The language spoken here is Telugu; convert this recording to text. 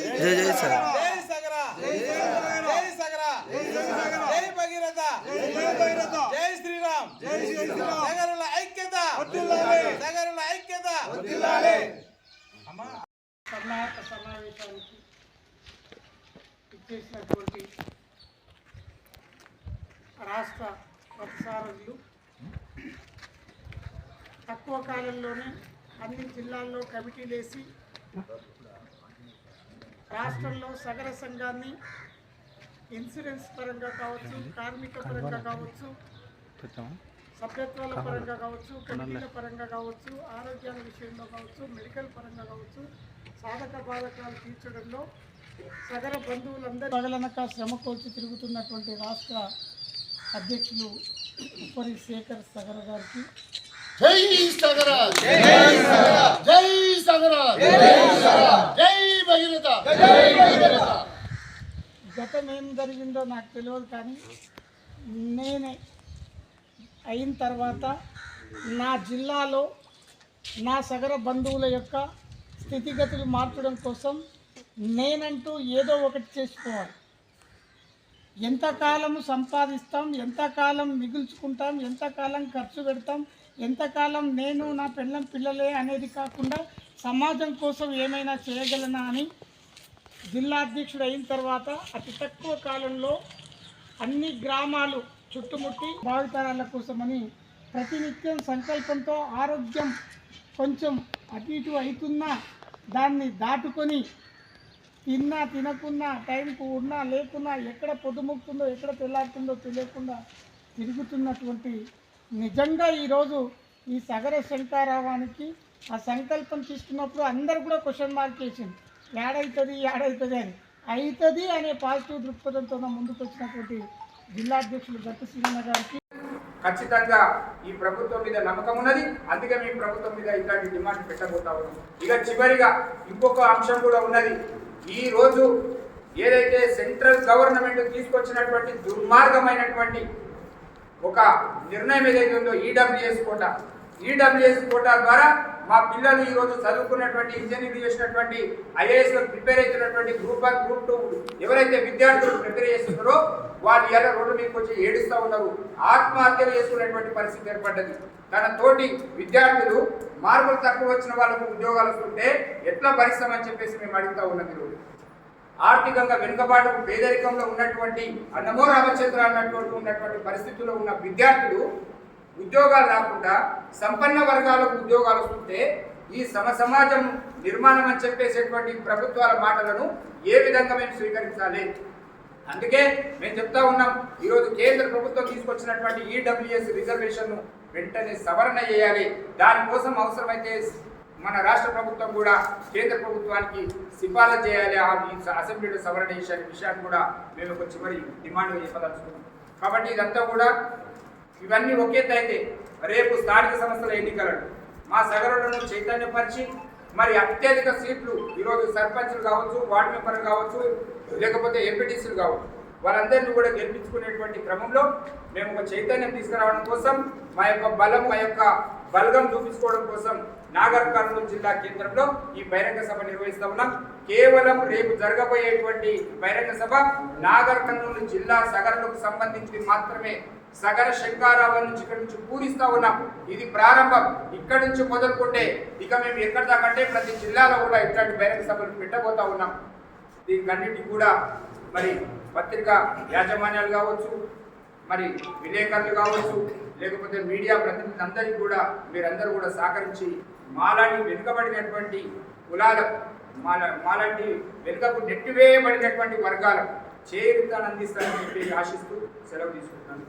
జై జై సార్ జై సగర. జై సగర. జై భగీరథ. జై శ్రీరామ్. సగరుల ఐక్యత. సగరుల ఐక్యత. సన్నాహక సమావేశానికి ఇచ్చేసినటువంటి రాష్ట్ర ప్రతిసారులు తక్కువ కాలంలోనే అన్ని జిల్లాల్లో కమిటీలు వేసి రాష్ట్రంలో సగర సంఘాన్ని ఇన్సూరెన్స్ పరంగా కావచ్చు కార్మిక పరంగా కావచ్చు సభ్యత్వాల పరంగా కావచ్చు కమిటీల పరంగా కావచ్చు ఆరోగ్యాల విషయంలో కావచ్చు మెడికల్ పరంగా కావచ్చు సాధక బాధకాలు తీర్చడంలో సగర బంధువులందరూ పగలనక శ్రమ కోల్చి తిరుగుతున్నటువంటి రాష్ట్ర అధ్యక్షులు ఉపరి శేఖర్ సగర గారికి. జై సగర! జై సగర! జై సగర జై భగీరథ జై భగీరథ గతం ఏం జరిగిందో నాకు తెలియదు కానీ నేనే అయిన తర్వాత నా జిల్లాలో నా సగర బంధువుల యొక్క స్థితిగతులు మార్చడం కోసం నేనంటూ ఏదో ఒకటి చేసుకోవాలి. ఎంతకాలం సంపాదిస్తాం ఎంతకాలం మిగుల్చుకుంటాం ఎంతకాలం ఖర్చు పెడతాం ఎంతకాలం నేను నా పిల్లం పిల్లలే అనేది కాకుండా సమాజం కోసం ఏమైనా చేయగలనా అని జిల్లా అధ్యక్షుడు అయిన తర్వాత అతి తక్కువ కాలంలో అన్ని గ్రామాలు చుట్టుముట్టి భావితరాల కోసమని ప్రతినిత్యం సంకల్పంతో ఆరోగ్యం కొంచెం అటు ఇటు అవుతున్నా దాన్ని దాటుకొని తిన్నా తినకున్నా టైంకు ఉన్నా లేకున్నా ఎక్కడ పొద్దుముక్తుందో ఎక్కడ తెల్లారుతుందో తెలియకుండా తిరుగుతున్నటువంటి నిజంగా ఈరోజు ఈ సగర శంకారావానికి ఆ సంకల్పం తీసుకున్నప్పుడు అందరు కూడా క్వశ్చన్ మార్క్ వేసింది ఏడవుతుంది ఏడవుతుంది అని. అవుతుంది అనే పాజిటివ్ దృక్పథంతో ముందుకు వచ్చినటువంటి జిల్లా అధ్యక్షులు గట్టి శ్రీరణ గారికి ఖచ్చితంగా ఈ ప్రభుత్వం మీద నమ్మకం ఉన్నది. అందుకే మీ ప్రభుత్వం మీద ఇట్లాంటి డిమాండ్ పెట్టబోతా ఉన్నాం. ఇక చివరిగా ఇంకొక అంశం కూడా ఉన్నది. ఈ రోజు ఏదైతే సెంట్రల్ గవర్నమెంట్ తీసుకొచ్చినటువంటి దుర్మార్గమైనటువంటి ఒక నిర్ణయం ఏదైతే ఉందో ఈడబ్ల్యూఎస్ కోట ఈడబ్ల్యూఎస్ కోట ద్వారా మా పిల్లలు ఈరోజు చదువుకున్నటువంటి ఇంజనీరింగ్ చేసినటువంటి ఐఏఎస్ ప్రిపేర్ అవుతున్నటువంటి గ్రూప్ వన్ గ్రూప్ టూ ఎవరైతే విద్యార్థులు ప్రిపేర్ చేస్తున్నారో వాళ్ళు ఎలా రోడ్డు మీకు వచ్చి ఏడుస్తూ ఉన్నారు. ఆత్మహత్యలు చేసుకునేటువంటి పరిస్థితి ఏర్పడ్డది. తన తోటి విద్యార్థులు మార్కులు తక్కువ వచ్చిన వాళ్ళకు ఉద్యోగాలు వస్తుంటే ఎట్లా భరిస్తామని చెప్పేసి మేము అడుగుతా ఉన్నది ఈరోజు ఆర్థికంగా వెనుకబాటు పేదరికంలో ఉన్నటువంటి అన్నమో రామచంద్ర అన్నటువంటి ఉన్నటువంటి పరిస్థితుల్లో ఉన్న విద్యార్థులు ఉద్యోగాలు రాకుండా సంపన్న వర్గాలకు ఉద్యోగాలు వస్తుంటే ఈ సమ సమాజం నిర్మాణం అని చెప్పేసేటువంటి ప్రభుత్వాల మాటలను ఏ విధంగా మేము స్వీకరించాలి? అందుకే మేము చెప్తా ఉన్నాం ఈరోజు కేంద్ర ప్రభుత్వం తీసుకొచ్చినటువంటి ఈడబ్ల్యూఎస్ రిజర్వేషన్ను వెంటనే సవరణ చేయాలి. దానికోసం అవసరమైతే మన రాష్ట్ర ప్రభుత్వం కూడా కేంద్ర ప్రభుత్వానికి సిఫారసు చేయాలి. ఆ అసెంబ్లీలో సవరణ చేసే విషయాన్ని కూడా మేము ఒక చివరి డిమాండ్ చెప్పదలుచుకున్నాం. కాబట్టి ఇదంతా కూడా ఇవన్నీ ఒకేతైతే రేపు స్థానిక సంస్థల ఎన్నికలను. మా సగరులను చైతన్యపరిచి మరి అత్యధిక సీట్లు ఈరోజు సర్పంచ్లు కావచ్చు వార్డు మెంబర్లు కావచ్చు లేకపోతే ఎంపీటీసీలు కావచ్చు వాళ్ళందరినీ కూడా గెలిపించుకునేటువంటి క్రమంలో మేము ఒక చైతన్యం తీసుకురావడం కోసం మా యొక్క బలం మా యొక్క బలగం చూపించుకోవడం కోసం నాగర్ కర్నూలు జిల్లా కేంద్రంలో ఈ బహిరంగ సభ నిర్వహిస్తా ఉన్నాం. కేవలం రేపు జరగబోయేటువంటి బహిరంగ సభ నాగర్ కర్నూలు జిల్లా సగరులకు సంబంధించి మాత్రమే. సగర శంకారావం నుంచి ఇక్కడ నుంచి పూరిస్తా ఉన్నాం. ఇది ప్రారంభం. ఇక్కడ నుంచి మొదలుకుంటే ఇక మేము ఎక్కడ దాకంటే ప్రతి జిల్లాలో కూడా ఇట్లాంటి బహిరంగ సభలు పెట్టబోతా ఉన్నాం. దీనికన్నిటి కూడా మరి పత్రికా యాజమాన్యాలు కావచ్చు మరి విలేకరులు కావచ్చు లేకపోతే మీడియా ప్రతినిధులందరికీ కూడా మీరందరూ కూడా సహకరించి మాలాంటి వెనుకబడినటువంటి కులాల మాల మాలాంటి వెనుకకు నెట్టివేయబడినటువంటి వర్గాలకు చేరుతాను అందిస్తానని చెప్పి ఆశిస్తూ సెలవు తీసుకుంటున్నాను.